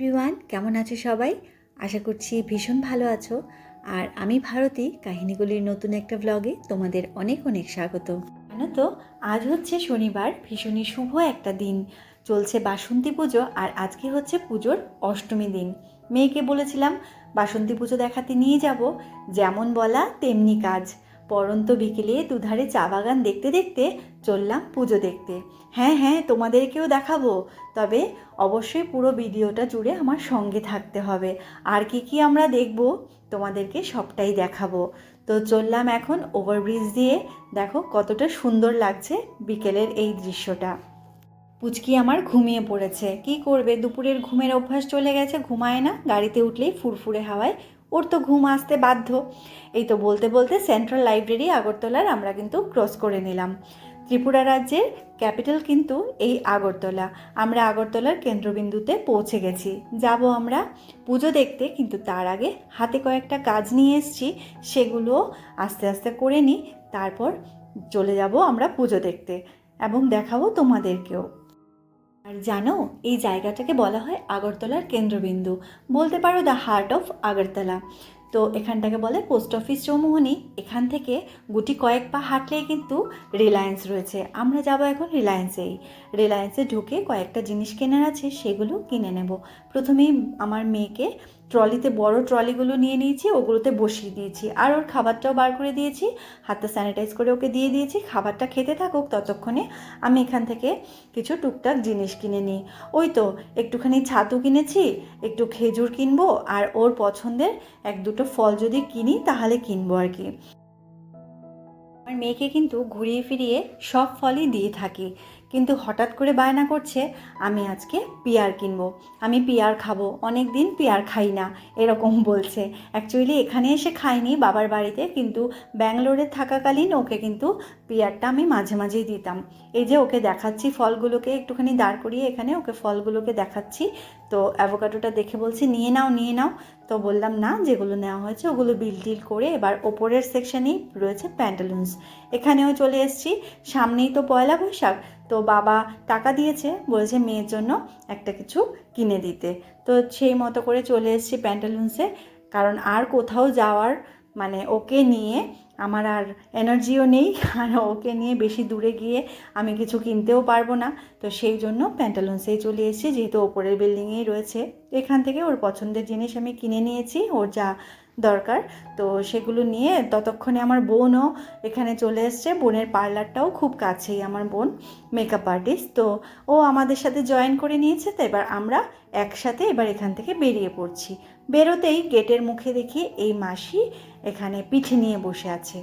Everyone কেমন আছো সবাই? আশা করছি ভীষণ ভালো আছো। আর আমি ভারতী, কাহিনীগুলির নতুন একটা ব্লগে তোমাদের অনেক অনেক স্বাগত। জানো তো, আজ হচ্ছে শনিবার, ভীষণই শুভ একটা দিন। চলছে বাসন্তী পুজো আর আজকে হচ্ছে পুজোর অষ্টমী দিন। মেয়েকে বলেছিলাম, বাসন্তী পুজো দেখাতে নিয়ে যাব, যেমন বলা তেমনি কাজ। পরন্ত বিকেলে দুধারে চা বাগান দেখতে দেখতে চললাম পুজো দেখতে। হ্যাঁ হ্যাঁ তোমাদেরকেও দেখাবো। তবে অবশ্যই পুরো ভিডিওটা জুড়ে আমার সঙ্গে থাকতে হবে। আর কি কি আমরা দেখব তোমাদেরকে সবটাই দেখাবো। তো চললাম এখন ওভারব্রিজ দিয়ে। দেখো কতটা সুন্দর লাগছে বিকেলের এই দৃশ্যটা। পুচকি আমার ঘুমিয়ে পড়েছে। কি করবে? দুপুরের ঘুমের অভ্যাস চলে গেছে। ঘুমায় না। গাড়িতে উঠলেই ফুরফুরে হাওয়ায় ওর তো ঘুম আসতে বাধ্য। এই তো বলতে বলতে সেন্ট্রাল লাইব্রেরি আগরতলার আমরা কিন্তু ক্রস করে নিলাম। ত্রিপুরা রাজ্যের ক্যাপিটাল কিন্তু এই আগরতলা। আমরা আগরতলার কেন্দ্রবিন্দুতে পৌঁছে গেছি। যাব আমরা পুজো দেখতে, কিন্তু তার আগে হাতে কয়েকটা কাজ নিয়ে এসেছি, সেগুলো আস্তে আস্তে করে নিই, তারপর চলে যাব আমরা পুজো দেখতে এবং দেখাবো তোমাদেরকেও। আর জানো, এই জায়গাটাকে বলা হয় আগরতলার কেন্দ্রবিন্দু। বলতে পারো দ্য হার্ট অফ আগরতলা। তো এখানটাকে বলে পোস্ট অফিস চৌমোহনী। এখান থেকে গুটি কয়েক পা হাঁটলেই কিন্তু রিলায়েন্স রয়েছে। আমরা যাব এখন রিলায়েন্সেই রিলায়েন্সে ঢুকে কয়েকটা জিনিস কেনার আছে, সেগুলো কিনে নেব। প্রথমেই আমার মেয়েকে ট্রলিতে, বড় ট্রলিগুলো নিয়ে নিয়েছি, ওগুলোতে বসিয়ে দিয়েছি। আর ওর খাবারটাও বার করে দিয়েছি, হাতটা স্যানিটাইজ করে ওকে দিয়ে দিয়েছি। খাবারটা খেতে থাকুক ততক্ষণে আমি এখান থেকে কিছু টুকটাক জিনিস কিনে নিই। ওই তো, একটুখানি ছাতু কিনেছি, একটু খেজুর কিনবো, আর ওর পছন্দের এক দুটো ফল যদি কিনি, তাহলে কিনবো আর কি। আমার মেয়েকে কিন্তু ঘুরিয়ে ফিরিয়ে সব ফলই দিয়ে থাকি। কিন্তু হঠাৎ করে বায়না করছে, আমি আজকে পিয়ার কিনবো। আমি পিয়ার খাব অনেক দিন পিয়ার খাই না, এরকম বলছে। অ্যাকচুয়ালি এখানে এসে খাইনি, বাবার বাড়িতে, কিন্তু ব্যাঙ্গালোরে থাকাকালীন ওকে কিন্তু পিয়ারটা আমি মাঝে মাঝেই দিতাম। এই যে ওকে দেখাচ্ছি, ফলগুলোকে একটুখানি দাঁড় করিয়ে এখানে ওকে ফলগুলোকে দেখাচ্ছি তো অ্যাভোকাডোটা দেখে বলছি, নিয়ে নাও নিয়ে নাও। তো বললাম, না, যেগুলো নেওয়া হয়েছে ওগুলো বিল টিল করে এবার ওপরের সেকশানেই রয়েছে প্যান্টালুন্স। এখানেও চলে এসেছি, সামনেই তো পয়লা বৈশাখ, তো বাবা টাকা দিয়েছে, বলেছে মেয়ের জন্য একটা কিছু কিনে দিতে। তো সেই মতো করে চলে এসেছি প্যান্টালুন্সে, কারণ আর কোথাও যাওয়ার মানে ওকে নিয়ে আমার আর এনার্জিও নেই, আর ওকে নিয়ে বেশি দূরে গিয়ে আমি কিছু কিনতেও পারব না। তো সেই জন্য প্যান্টালুন্সেই চলে এসেছি, যেহেতু ওপরের বিল্ডিংয়েই রয়েছে। এখান থেকে ওর পছন্দের জিনিস আমি কিনে নিয়েছি, ওর যা দরকার। তো সেগুলো নিয়ে ততক্ষণে আমার বোনও এখানে চলে এসছে, বোনের পার্লারটাও খুব কাছেই আমার বোন মেকআপ আর্টিস্ট তো ও আমাদের সাথে জয়েন করে নিয়েছে, তো এবার আমরা একসাথে এবার এখান থেকে বেরিয়ে পড়ছি। বেরোতেই গেটের মুখে দেখি এই মাসি এখানে পিঠে নিয়ে বসে আছে।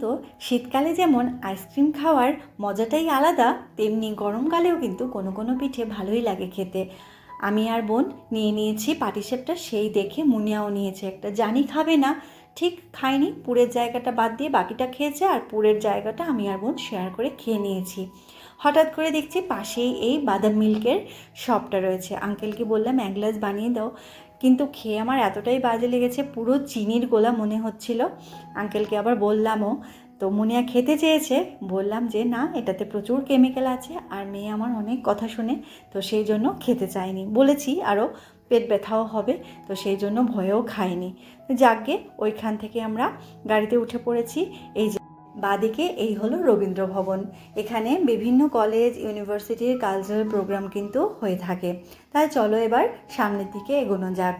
তো শীতকালে যেমন আইসক্রিম খাওয়ার মজাটাই আলাদা, তেমনি গরমকালেও কিন্তু কোনো কোনো পিঠে ভালোই লাগে খেতে। আমি আর বোন নিয়ে নিয়েছি পাটিসাপটা সেই দেখে মুনিয়াও নিয়েছে একটা, জানি খাবে না। ঠিক খাইনি, পুরের জায়গাটা বাদ দিয়ে বাকিটা খেয়েছে আর পুরের জায়গাটা আমি আর বোন শেয়ার করে খেয়ে নিয়েছি। হঠাৎ করে দেখছি পাশেই এই বাদাম মিল্কের শপটা রয়েছে। আঙ্কেলকে বললাম, এক গ্লাস বানিয়ে দাও। কিন্তু খেয়ে আমার এতটাই বাজে লেগেছে, পুরো চিনির গোলা মনে হচ্ছিল। আঙ্কেলকে আবার বললামও, তো মুনিয়া খেতে চেয়েছে? বললাম যে, না, এটাতে প্রচুর কেমিক্যাল আছে আর মেয়ে আমার অনেক কথা শুনে, তো সেই জন্য খেতে চায়নি। বলেছি আরও পেট ব্যথাও হবে, তো সেই জন্য ভয়েও খায়নি যাকগে ওইখান থেকে আমরা গাড়িতে উঠে পড়েছি। এই বাদিকে এই হলো রবীন্দ্র ভবন। এখানে বিভিন্ন কলেজ ইউনিভার্সিটির কালচারাল প্রোগ্রাম কিন্তু হয়ে থাকে। তাই চলো এবার সামনের দিকে এগোনো যাক।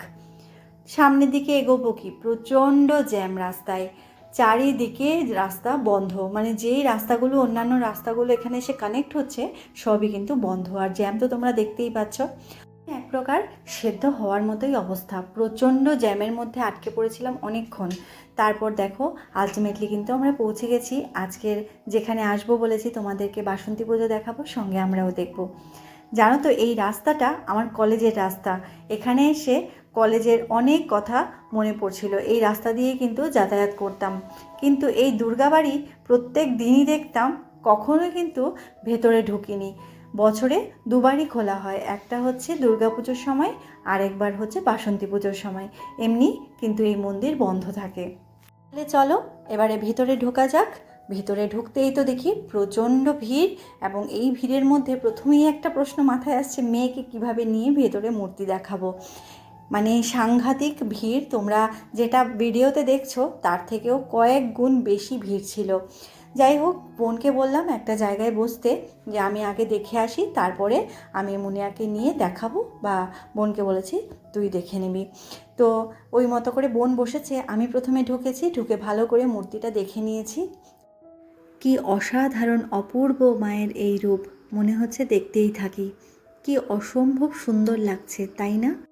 সামনের দিকে এগোবো কি? প্রচণ্ড জ্যাম রাস্তায়। চারিদিকে রাস্তা বন্ধ। মানে যেই রাস্তাগুলো, অন্যান্য রাস্তাগুলো এখানে এসে কানেক্ট হচ্ছে, সবই কিন্তু বন্ধ। আর জ্যাম তো তোমরা দেখতেই পাচ্ছ। এক প্রকার সেদ্ধ হওয়ার মতোই অবস্থা। প্রচণ্ড জ্যামের মধ্যে আটকে পড়েছিলাম অনেকক্ষণ। তারপর দেখো আলটিমেটলি কিন্তু আমরা পৌঁছে গেছি। আজকের যেখানে আসব বলেছি, তোমাদেরকে বাসন্তী পুজো দেখাবো, সঙ্গে আমরাও দেখব। জানো তো, এই রাস্তাটা আমার কলেজের রাস্তা। এখানে এসে কলেজের অনেক কথা মনে পড়ছিল। এই রাস্তা দিয়ে কিন্তু যাতায়াত করতাম। কিন্তু এই দুর্গাবাড়ি প্রত্যেক দিনই দেখতাম কখনো কিন্তু ভেতরে ঢুকিনি। বছরে দুবারই খোলা হয়। একটা হচ্ছে দুর্গাপুজোর সময় আর একবার হচ্ছে বাসন্তী পুজোর সময়। এমনি কিন্তু এই মন্দির বন্ধ থাকে। তাহলে চলো, এবারে ভিতরে ঢোকা যাক। ভিতরে ঢুকতেই তো দেখি প্রচণ্ড ভিড় এবং এই ভিড়ের মধ্যে প্রথমেই একটা প্রশ্ন মাথায় আসছে, মেয়েকে কীভাবে নিয়ে ভেতরে মূর্তি দেখাবো? মানে সাংঘাতিক ভিড়, তোমরা যেটা ভিডিওতে দেখছ, তার থেকেও কয়েক গুণ বেশি ভিড় ছিল। যাই হোক, বোনকে বললাম একটা জায়গায় বসতে যে আমি আগে দেখে আসি, তারপরে আমি মুনিয়াকে নিয়ে দেখাবো বা বোনকে বলেছি তুই দেখে নিবি। তো ওই মতো করে বোন বসেছে, আমি প্রথমে ঢুকেছি, ঢুকে ভালো করে মূর্তিটা দেখে নিয়েছি। কি অসাধারণ অপূর্ব মায়ের এই রূপ, মনে হচ্ছে দেখতেই থাকি। কি অসম্ভব সুন্দর লাগছে, তাই না?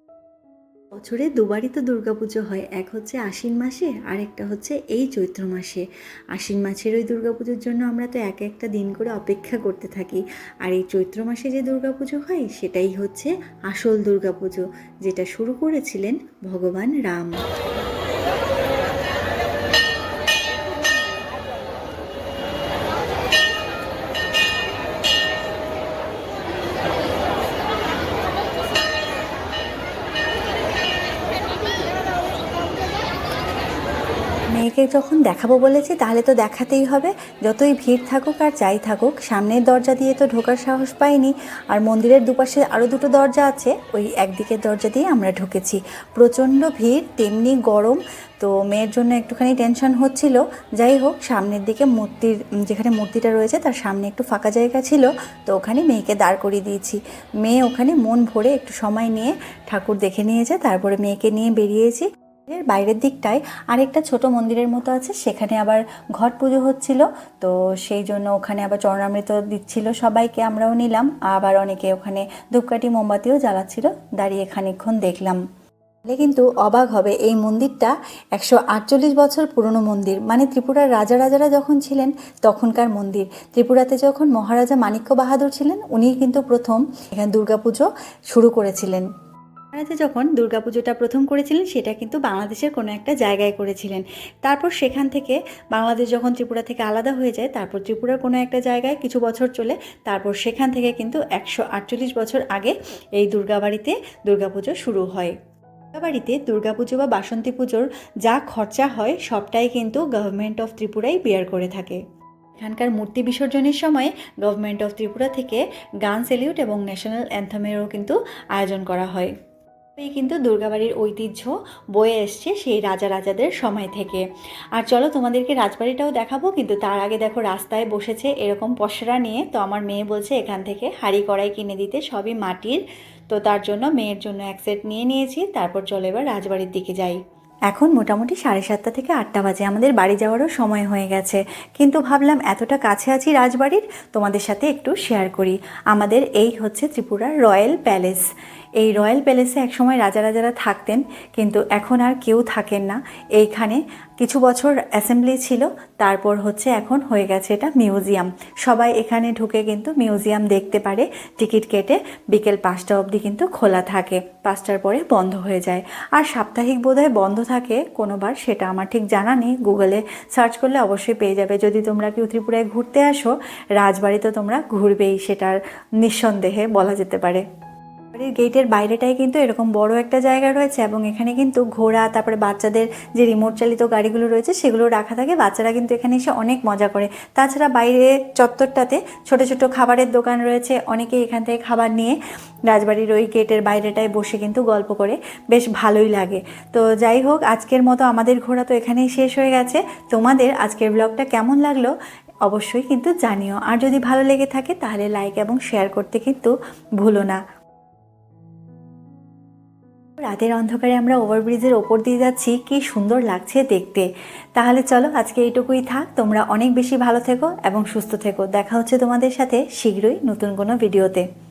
বছরে দুবারই তো দুর্গাপুজো হয়, এক হচ্ছে আশ্বিন মাসে আর একটা হচ্ছে এই চৈত্র মাসে। আশ্বিন মাসের ওই দুর্গাপুজোর জন্য আমরা তো এক একটা দিন করে অপেক্ষা করতে থাকি। আর এই চৈত্র মাসে যে দুর্গাপুজো হয়, সেটাই হচ্ছে আসল দুর্গাপুজো, যেটা শুরু করেছিলেন ভগবান রাম। মেয়েকে যখন দেখাবো বলেছি, তাহলে তো দেখাতেই হবে। যতই ভিড় থাকুক আর যাই থাকুক, সামনের দরজা দিয়ে তো ঢোকার সাহস পাইনি। আর মন্দিরের দুপাশে আরও দুটো দরজা আছে, ওই একদিকের দরজা দিয়ে আমরা ঢুকেছি। প্রচণ্ড ভিড়, তেমনি গরম, তো মেয়ের জন্য একটুখানি টেনশন হচ্ছিল। যাই হোক, সামনের দিকে মূর্তির, যেখানে মূর্তিটা রয়েছে, তার সামনে একটু ফাঁকা জায়গা ছিল, তো ওখানে মেয়েকে দাঁড় করিয়ে দিয়েছি। মেয়ে ওখানে মন ভরে একটু সময় নিয়ে ঠাকুর দেখে নিয়েছে, তারপরে মেয়েকে নিয়ে বেরিয়েছি। এর বাইরের দিকটায় আরেকটা ছোট মন্দিরের মতো আছে, সেখানে আবার ঘট পুজো হচ্ছিল। তো সেই জন্য ওখানে আবার চরণামৃত দিচ্ছিল সবাইকে, আমরাও নিলাম। আবার অনেকে ওখানে ধূপকাঠি, মোমবাতিও জ্বালাচ্ছিল। দাঁড়িয়ে খানিকক্ষণ দেখলাম। তাহলে কিন্তু অবাক হবে, এই মন্দিরটা একশো আটচল্লিশ বছর পুরনো মন্দির। মানে ত্রিপুরার রাজা রাজারা যখন ছিলেন, তখনকার মন্দির। ত্রিপুরাতে যখন মহারাজা মাণিক্য বাহাদুর ছিলেন উনি কিন্তু প্রথম এখানে দুর্গাপুজো শুরু করেছিলেন। মহারাজা যখন দুর্গাপুজোটা প্রথম করেছিলেন, সেটা কিন্তু বাংলাদেশের কোনো একটা জায়গায় করেছিলেন। তারপর সেখান থেকে বাংলাদেশ যখন ত্রিপুরা থেকে আলাদা হয়ে যায়, তারপর ত্রিপুরার কোনো একটা জায়গায় কিছু বছর চলে, তারপর সেখান থেকে কিন্তু একশো আটচল্লিশ বছর আগে এই দুর্গাবাড়িতে দুর্গাপুজো শুরু হয়। দুর্গাবাড়িতে দুর্গাপুজো বা বাসন্তী পুজোর যা খরচা হয়, সবটাই কিন্তু গভর্নমেন্ট অফ ত্রিপুরাই বেয়ার করে থাকে। এখানকার মূর্তি বিসর্জনের সময় গভর্নমেন্ট অফ ত্রিপুরা থেকে গান সেলিউট এবং ন্যাশনাল অ্যান্থামেরও কিন্তু আয়োজন করা হয়। এই কিন্তু দুর্গাবাড়ির ঐতিহ্য বয়ে এসছে সেই রাজা রাজাদের সময় থেকে। আর চলো তোমাদেরকে রাজবাড়িটাও দেখাবো, কিন্তু তার আগে দেখো রাস্তায় বসেছে এরকম পসরা নিয়ে। তো আমার মেয়ে বলছে এখান থেকে হাঁড়ি কড়াই কিনে দিতে, সবই মাটির। তো তার জন্য মেয়ের জন্য এক সেট নিয়ে নিয়েছি, তারপর চলো এবার রাজবাড়ির দিকে যাই। এখন মোটামুটি সাড়ে সাতটা থেকে আটটা বাজে, আমাদের বাড়ি যাওয়ারও সময় হয়ে গেছে। কিন্তু ভাবলাম এতটা কাছে আছি রাজবাড়ির, তোমাদের সাথে একটু শেয়ার করি। আমাদের এই হচ্ছে ত্রিপুরার রয়্যাল প্যালেস। এই রয়্যাল প্যালেসে একসময় রাজা রাজারা থাকতেন, কিন্তু এখন আর কেউ থাকেন না। এইখানে কিছু বছর অ্যাসেম্বলি ছিল, তারপর হচ্ছে এখন হয়ে গেছে এটা মিউজিয়াম। সবাই এখানে ঢুকে কিন্তু মিউজিয়াম দেখতে পারে, টিকিট কেটে বিকেল পাঁচটা অবধি কিন্তু খোলা থাকে, পাঁচটার পরে বন্ধ হয়ে যায়। আর সাপ্তাহিক বোধহয় বন্ধ থাকে কোনোবার সেটা আমার ঠিক জানা নেই, গুগলে সার্চ করলে অবশ্যই পেয়ে যাবে। যদি তোমরা কেউ ত্রিপুরায় ঘুরতে আসো রাজবাড়ি তো তোমরা ঘুরবেই, সেটার নিঃসন্দেহে বলা যেতে পারে। বাড়ির গেটের বাইরেটায় কিন্তু এরকম বড় একটা জায়গা রয়েছে এবং এখানে কিন্তু ঘোড়া, তারপরে বাচ্চাদের যে রিমোট চালিত গাড়িগুলো রয়েছে সেগুলো রাখা থাকে। বাচ্চারা কিন্তু এখানে এসে অনেক মজা করে। তাছাড়া বাইরে চত্বরটাতে ছোট ছোট খাবারের দোকান রয়েছে। অনেকে এখান থেকে খাবার নিয়ে রাজবাড়ির ওই গেটের বাইরেটায় বসে কিন্তু গল্প করে। বেশ ভালোই লাগে। তো যাই হোক, আজকের মতো আমাদের ঘোরা তো এখানেই শেষ হয়ে গেছে। তোমাদের আজকের ব্লগটা কেমন লাগল অবশ্যই কিন্তু জানিও। আর যদি ভালো লেগে থাকে তাহলে লাইক এবং শেয়ার করতে কিন্তু ভুলো না। রাতের অন্ধকারে আমরা ওভারব্রিজের ওপর দিয়ে যাচ্ছি। কি সুন্দর লাগছে দেখতে। তাহলে চলো, আজকে এইটুকুই থাক। তোমরা অনেক বেশি ভালো থেকো এবং সুস্থ থেকো। দেখা হচ্ছে তোমাদের সাথে শীঘ্রই নতুন কোনো ভিডিওতে।